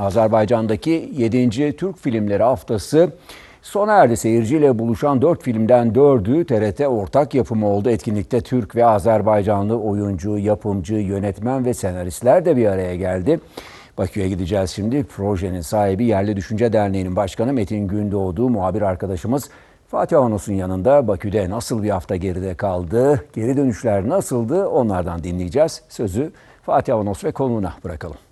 Azerbaycan'daki 7. Türk Filmleri Haftası sona erdi. Seyirciyle buluşan 4 filmden 4'ü TRT ortak yapımı oldu. Etkinlikte Türk ve Azerbaycanlı oyuncu, yapımcı, yönetmen ve senaristler de bir araya geldi. Bakü'ye gideceğiz şimdi. Projenin sahibi Yerli Düşünce Derneği'nin başkanı Metin Gündoğdu, muhabir arkadaşımız Fatih Avanos'un yanında Bakü'de nasıl bir hafta geride kaldı, geri dönüşler nasıldı onlardan dinleyeceğiz. Sözü Fatih Avanos ve konuğuna bırakalım.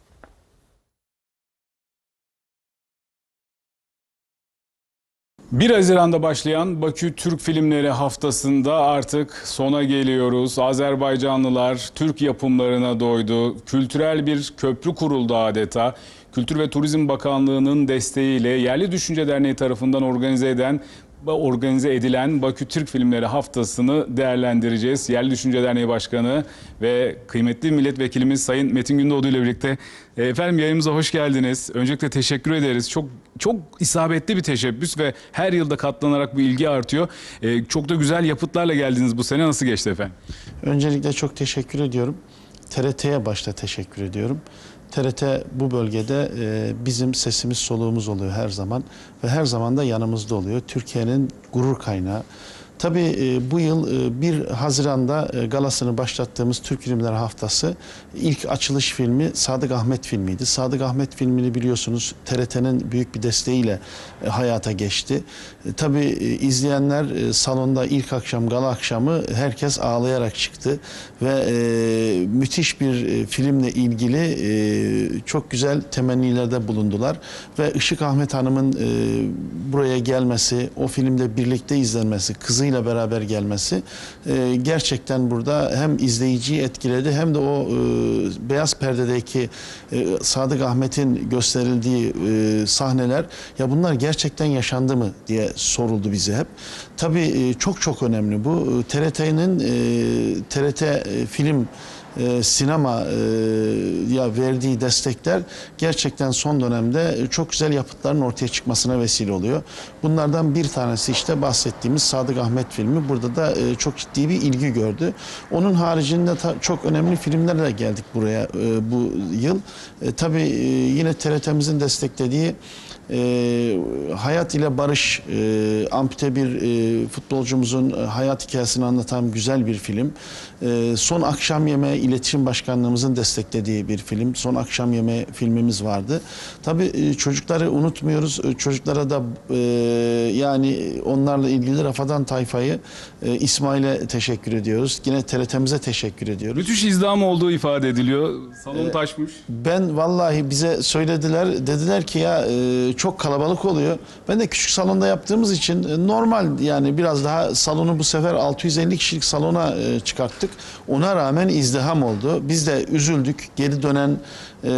Bir Haziran'da başlayan Bakü Türk Filmleri Haftası'nda artık sona geliyoruz. Azerbaycanlılar Türk yapımlarına doydu. Kültürel bir köprü kuruldu adeta. Kültür ve Turizm Bakanlığı'nın desteğiyle Yerli Düşünce Derneği tarafından organize eden organize edilen Bakü Türk Filmleri Haftası'nı değerlendireceğiz. Yerli Düşünce Derneği Başkanı ve kıymetli milletvekilimiz Sayın Metin Gündoğdu ile birlikte. E, Efendim yayınımıza hoş geldiniz. Öncelikle teşekkür ederiz. Çok çok isabetli bir teşebbüs ve her yılda katlanarak bu ilgi artıyor. E, Çok da güzel yapıtlarla geldiniz bu sene. Nasıl geçti efendim? Öncelikle çok teşekkür ediyorum. TRT'ye başta teşekkür ediyorum. TRT bu bölgede e, bizim sesimiz soluğumuz oluyor her zaman ve her zaman da yanımızda oluyor. Türkiye'nin gurur kaynağı. Tabii e, bu yıl e, 1 Haziran'da e, galasını başlattığımız Türk Filmler Haftası ilk açılış filmi Sadık Ahmet filmiydi. Sadık Ahmet filmini biliyorsunuz TRT'nin büyük bir desteğiyle e, hayata geçti. E, tabii e, izleyenler e, salonda ilk akşam gala akşamı herkes ağlayarak çıktı ve e, müthiş bir e, filmle ilgili e, çok güzel temennilerde bulundular ve Işık Ahmet Hanım'ın e, buraya gelmesi, o filmde birlikte izlenmesi, kızıyla beraber gelmesi e, gerçekten burada hem izleyiciyi etkiledi hem de o e, beyaz perdedeki e, Sadık Ahmet'in gösterildiği e, sahneler ya bunlar gerçekten yaşandı mı diye soruldu bize hep. Tabii e, çok çok önemli bu. TRT'nin e, TRT e, film e, sinema e, ya verdiği destekler gerçekten son dönemde çok güzel yapıtların ortaya çıkmasına vesile oluyor. Bunlardan bir tanesi işte bahsettiğimiz Sadık Ahmet filmi. Burada da e, çok ciddi bir ilgi gördü. Onun haricinde çok önemli filmlerle geldik buraya e, bu yıl. E, tabii e, yine TRT'mizin desteklediği e, hayat ile barış e, ampute bir e, futbolcumuzun e, hayat hikayesini anlatan güzel bir film. E, Son Akşam Yemeği İletişim Başkanlığımızın desteklediği bir film. Son Akşam Yemeği filmimiz vardı. Tabii e, çocukları unutmuyoruz. E, Çocuklara da e, yani onlarla ilgili Rafadan Tayfa'yı e, İsmail'e teşekkür ediyoruz. Yine TRT'mize teşekkür ediyoruz. Müthiş izdiham olduğu ifade ediliyor. Salon taşmış. Ben vallahi bize söylediler dediler ki ya e, çok kalabalık oluyor. Ben de küçük salonda yaptığımız için e, normal yani biraz daha salonu bu sefer 650 kişilik salona e, çıkarttık. Ona rağmen izdiham oldu. Biz de üzüldük. Geri dönen e,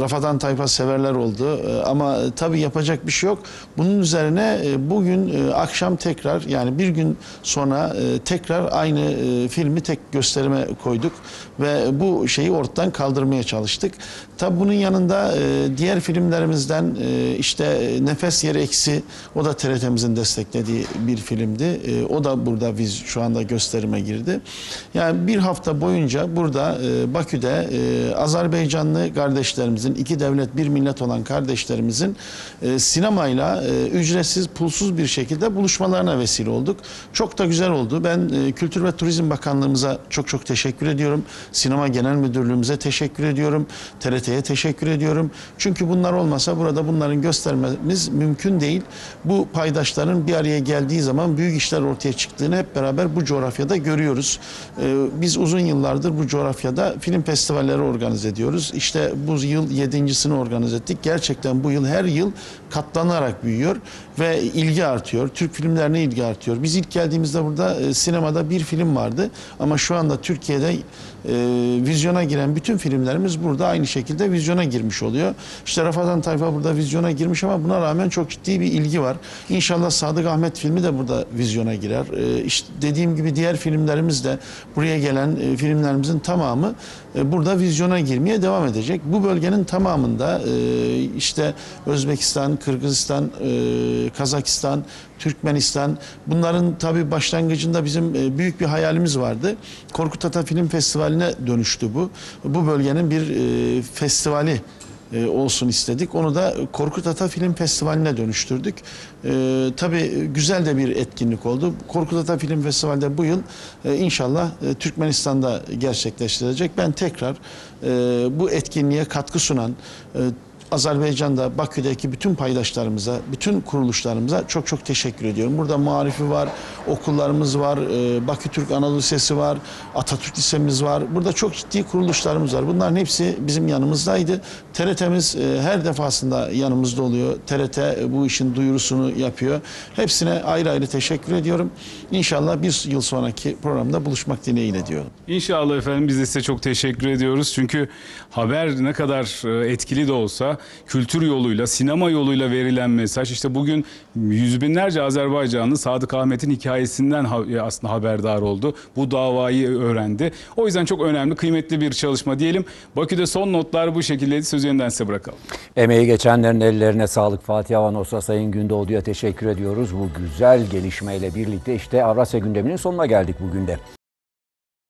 Rafadan Tayfa severler oldu. E, ama tabii yapacak bir şey yok. Bunun üzerine e, bugün e, akşam tekrar yani bir gün sonra e, tekrar aynı e, filmi tek gösterime koyduk ve bu şeyi ortadan kaldırmaya çalıştık. Tabii bunun yanında e, diğer filmlerimizden e, işte e, Nefes Yeri Eksi o da TRT'mizin desteklediği bir filmdi. E, o da burada biz şu anda gösterime girdi. Yani bir hafta boyunca burada e, Bakü'de e, Azerbaycanlı kardeşlerimizin iki devlet bir millet olan kardeşlerimizin e, sinemayla e, ücretsiz pulsuz bir şekilde buluşmalarına vesile olduk. Çok da güzel oldu. Ben e, Kültür ve Turizm Bakanlığımıza çok çok teşekkür ediyorum. Sinema Genel Müdürlüğümüze teşekkür ediyorum. TRT'ye teşekkür ediyorum. Çünkü bunlar olmasa burada bunların göstermemiz mümkün değil. Bu paydaşların bir araya geldiği zaman büyük işler ortaya çıktığını hep beraber bu coğrafyada görüyoruz. Ee, biz uzun yıllardır bu coğrafyada film festivalleri organize ediyoruz. İşte bu yıl yedincisini organize ettik. Gerçekten bu yıl her yıl katlanarak büyüyor ve ilgi artıyor. Türk filmlerine ilgi artıyor. Biz ilk geldiğimizde burada e, sinemada bir film vardı ama şu anda Türkiye'de e, vizyona giren bütün filmlerimiz burada aynı şekilde vizyona girmiş oluyor. İşte Rafadan Tayfa burada vizyona girmiş ama buna rağmen çok ciddi bir ilgi var. İnşallah Sadık Ahmet filmi de burada vizyona girer. E, işte dediğim gibi diğer filmlerimiz de buraya gelen e, filmlerimizin tamamı burada vizyona girmeye devam edecek. Bu bölgenin tamamında e, işte Özbekistan, Kırgızistan, e, Kazakistan, Türkmenistan bunların tabii başlangıcında bizim e, büyük bir hayalimiz vardı. Korkut Ata Film Festivali'ne dönüştü bu. Bu bölgenin bir e, festivali e, olsun istedik. Onu da Korkut Ata Film Festivali'ne dönüştürdük. E, tabii güzel de bir etkinlik oldu. Korkut Ata Film Festivali'de bu yıl e, inşallah e, Türkmenistan'da gerçekleştirilecek. Ben tekrar e, bu etkinliğe katkı sunan e, Azerbaycan'da, Bakü'deki bütün paydaşlarımıza, bütün kuruluşlarımıza çok çok teşekkür ediyorum. Burada Marifi var, okullarımız var, e, Bakü Türk Anadolu Lisesi var, Atatürk Lisemiz var. Burada çok ciddi kuruluşlarımız var. Bunların hepsi bizim yanımızdaydı. TRT'miz e, her defasında yanımızda oluyor. TRT bu işin duyurusunu yapıyor. Hepsine ayrı ayrı teşekkür ediyorum. İnşallah bir yıl sonraki programda buluşmak dileğiyle diyorum. İnşallah efendim biz de size çok teşekkür ediyoruz. Çünkü haber ne kadar e, etkili de olsa kültür yoluyla, sinema yoluyla verilen mesaj işte bugün yüz binlerce Azerbaycanlı Sadık Ahmet'in hikayesinden e, aslında haberdar oldu. Bu davayı öğrendi. O yüzden çok önemli, kıymetli bir çalışma diyelim. Bakü'de son notlar bu şekildeydi. Sözü yeniden size bırakalım. Emeği geçenlerin ellerine sağlık. Fatih Avanos'a Sayın Gündoğdu'ya teşekkür ediyoruz. Bu güzel gelişmeyle birlikte işte Avrasya gündeminin sonuna geldik bugün de.